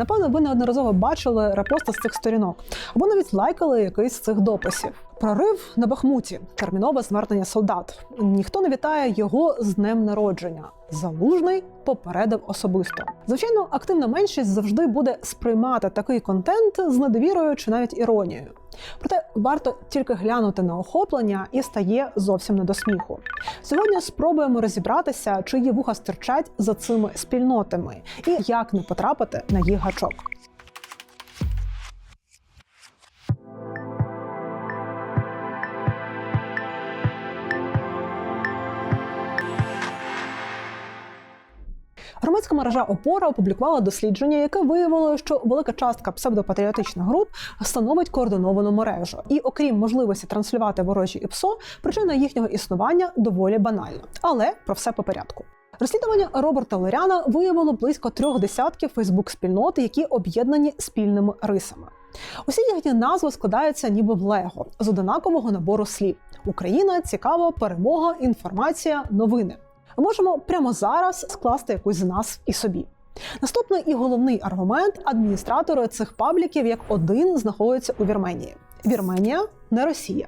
Напевно, ви неодноразово бачили репости з цих сторінок або навіть лайкали якийсь з цих дописів. Прорив на Бахмуті, термінове звернення солдат. Ніхто не вітає його з днем народження. Залужний попередив особисто. Звичайно, активна меншість завжди буде сприймати такий контент з недовірою чи навіть іронією. Проте варто тільки глянути на охоплення і стає зовсім не до сміху. Сьогодні спробуємо розібратися, чиї вуха стирчать за цими спільнотами і як не потрапити на їх гачок. Громадська мережа Опора опублікувала дослідження, яке виявило, що велика частка псевдопатріотичних груп становить координовану мережу. І окрім можливості транслювати ворожі ІПСО, причина їхнього існування доволі банальна. Але про все по порядку. Розслідування Роберта Лоряна виявило близько трьох десятків Фейсбук-спільнот, які об'єднані спільними рисами. Усі їхні назви складаються ніби в Лего з одинакового набору слів: Україна, цікаво, перемога, інформація, новини. Можемо прямо зараз скласти якусь з нас і собі. Наступний і головний аргумент адміністратори цих пабліків як один знаходяться у Вірменії. Вірменія не Росія.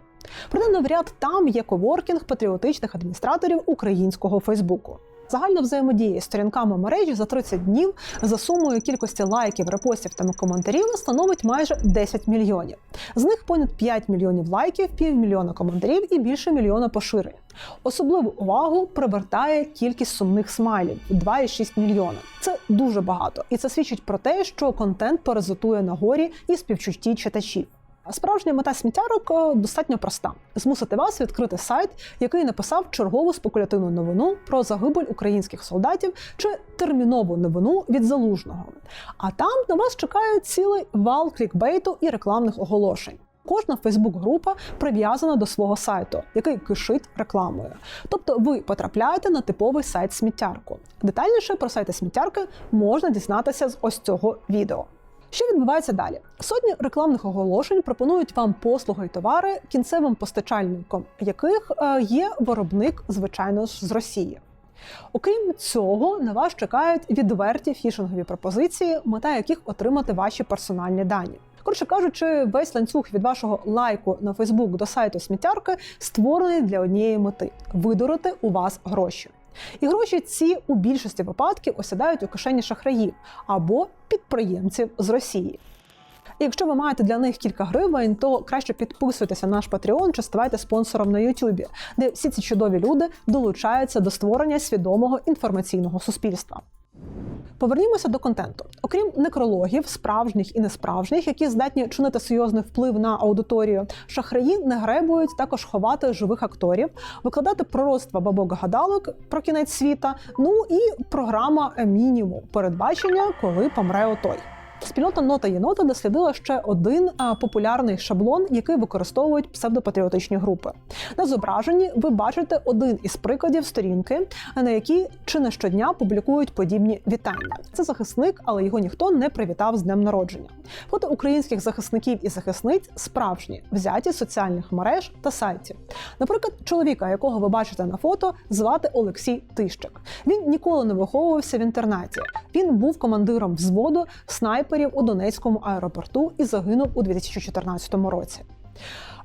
Проте навряд там є коворкінг патріотичних адміністраторів українського Фейсбуку. Загальна взаємодія з сторінками мережі за 30 днів за сумою кількості лайків, репостів та коментарів становить майже 10 мільйонів. З них понад 5 мільйонів лайків, півмільйона коментарів і більше мільйона поширень. Особливу увагу привертає кількість сумних смайлів 2,6 мільйона. Це дуже багато, і це свідчить про те, що контент паразитує на горі і співчутті читачів. Справжня мета сміттярок достатньо проста: змусити вас відкрити сайт, який написав чергову спекулятивну новину про загибель українських солдатів чи термінову новину від залужного. А там на вас чекає цілий вал клікбейту і рекламних оголошень. Кожна Фейсбук-група прив'язана до свого сайту, який кишить рекламою. Тобто ви потрапляєте на типовий сайт сміттярку. Детальніше про сайти сміттярки можна дізнатися з ось цього відео. Що відбувається далі? Сотні рекламних оголошень пропонують вам послуги й товари кінцевим постачальником, яких е, є виробник, звичайно ж, з Росії. Окрім цього, на вас чекають відверті фішингові пропозиції, мета яких отримати ваші персональні дані. Коротше кажучи, весь ланцюг від вашого лайку на Фейсбук до сайту сміттярки створений для однієї мети видурити у вас гроші. І гроші ці у більшості випадків осідають у кишені шахраїв або підприємців з Росії. І якщо ви маєте для них кілька гривень, то краще підписуйтеся на наш Patreon чи ставайте спонсором на YouTube, де всі ці чудові люди долучаються до створення свідомого інформаційного суспільства. Повернімося до контенту. Окрім некрологів, справжніх і несправжніх, які здатні чинити серйозний вплив на аудиторію, шахраї не гребують також ховати живих акторів, викладати пророцтва бабок гадалок про кінець світа. Ну і програма мінімум передбачення, коли помре отой. Спільнота нота єнота дослідила ще один популярний шаблон, який використовують псевдопатріотичні групи. На зображенні ви бачите один із прикладів сторінки, на якій чи не щодня публікують подібні вітання. Це захисник, але його ніхто не привітав з днем народження. Фото українських захисників і захисниць справжні, взяті з соціальних мереж та сайтів. Наприклад, чоловіка, якого ви бачите на фото, звати Олексій Тищик. Він ніколи не виховувався в інтернаті. Він був командиром взводу снайперів у Донецькому аеропорту і загинув у 2014 році.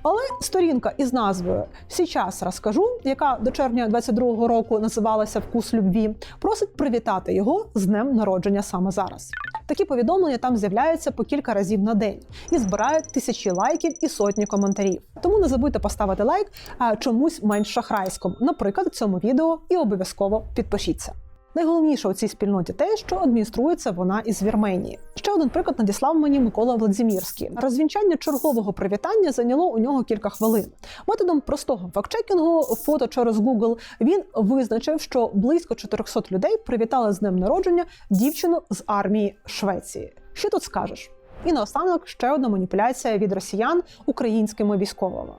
Але сторінка із назвою Січас розкажу, яка до червня 22-го року називалася Вкус любві, просить привітати його з днем народження саме зараз. Такі повідомлення там з'являються по кілька разів на день і збирають тисячі лайків і сотні коментарів. Тому не забудьте поставити лайк чомусь менш шахрайському, наприклад, цьому відео, і обов'язково підпишіться. Найголовніше у цій спільноті те, що адмініструється вона із Вірменії. Ще один приклад надіслав мені Микола Владзімірський. Розвінчання чергового привітання зайняло у нього кілька хвилин. Методом простого фактчекінгу, фото через Google, він визначив, що близько 400 людей привітали з днем народження дівчину з армії Швеції. Що тут скажеш? І наостанок ще одна маніпуляція від росіян українськими військовими.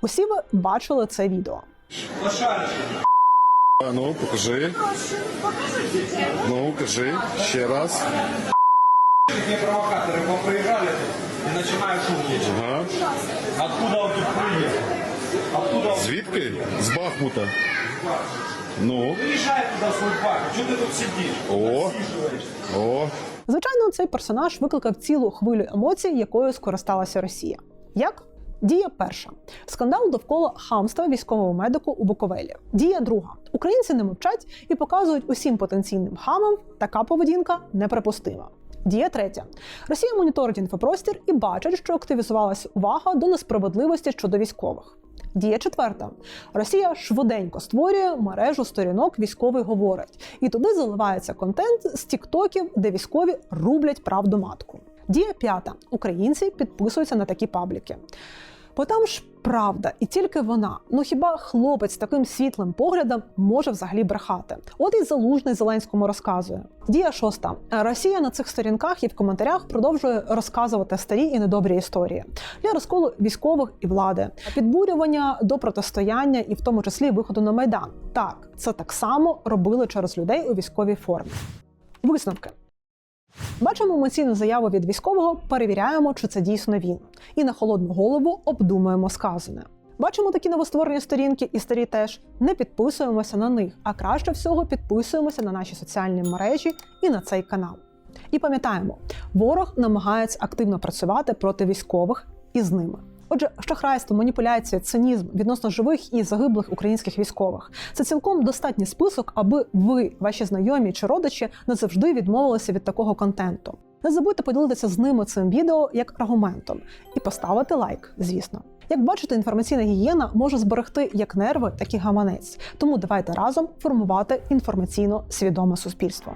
Усі ви бачили це відео. А ну, покажи. Ну, кажи ще раз. Не провокаторы поприезжали и начинают шутить. Ага. Откуда он тут приехал? Откуда он Звідки? З Бахмута. Ну, приезжает туда свой парк? Что ты тут сидишь? О. О, Звичайно, цей персонаж викликав цілу хвилю емоцій, якою скористалася Росія. Як? Дія перша скандал довкола хамства військового медику у Буковелі. Дія друга. Українці не мовчать і показують усім потенційним хамам, така поведінка неприпустима. Дія третя. Росія моніторить інфопростір і бачить, що активізувалася увага до несправедливості щодо військових. Дія четверта. Росія швиденько створює мережу сторінок військовий говорить, і туди заливається контент з тіктоків, де військові рублять правду матку. Дія п'ята. Українці підписуються на такі пабліки. Бо там ж правда, і тільки вона. Ну хіба хлопець з таким світлим поглядом може взагалі брехати? От і залужний Зеленському розказує. Дія шоста. Росія на цих сторінках і в коментарях продовжує розказувати старі і недобрі історії для розколу військових і влади, підбурювання до протистояння і в тому числі виходу на майдан. Так, це так само робили через людей у військовій формі. Висновки. Бачимо емоційну заяву від військового, перевіряємо, чи це дійсно він, і на холодну голову обдумуємо сказане. Бачимо такі новостворені сторінки і старі теж не підписуємося на них, а краще всього підписуємося на наші соціальні мережі і на цей канал. І пам'ятаємо, ворог намагається активно працювати проти військових і з ними. Отже, шахрайство, маніпуляція, цинізм відносно живих і загиблих українських військових це цілком достатній список, аби ви, ваші знайомі чи родичі, назавжди відмовилися від такого контенту. Не забудьте поділитися з ними цим відео як аргументом і поставити лайк, звісно. Як бачите, інформаційна гігієна може зберегти як нерви, так і гаманець. Тому давайте разом формувати інформаційно свідоме суспільство.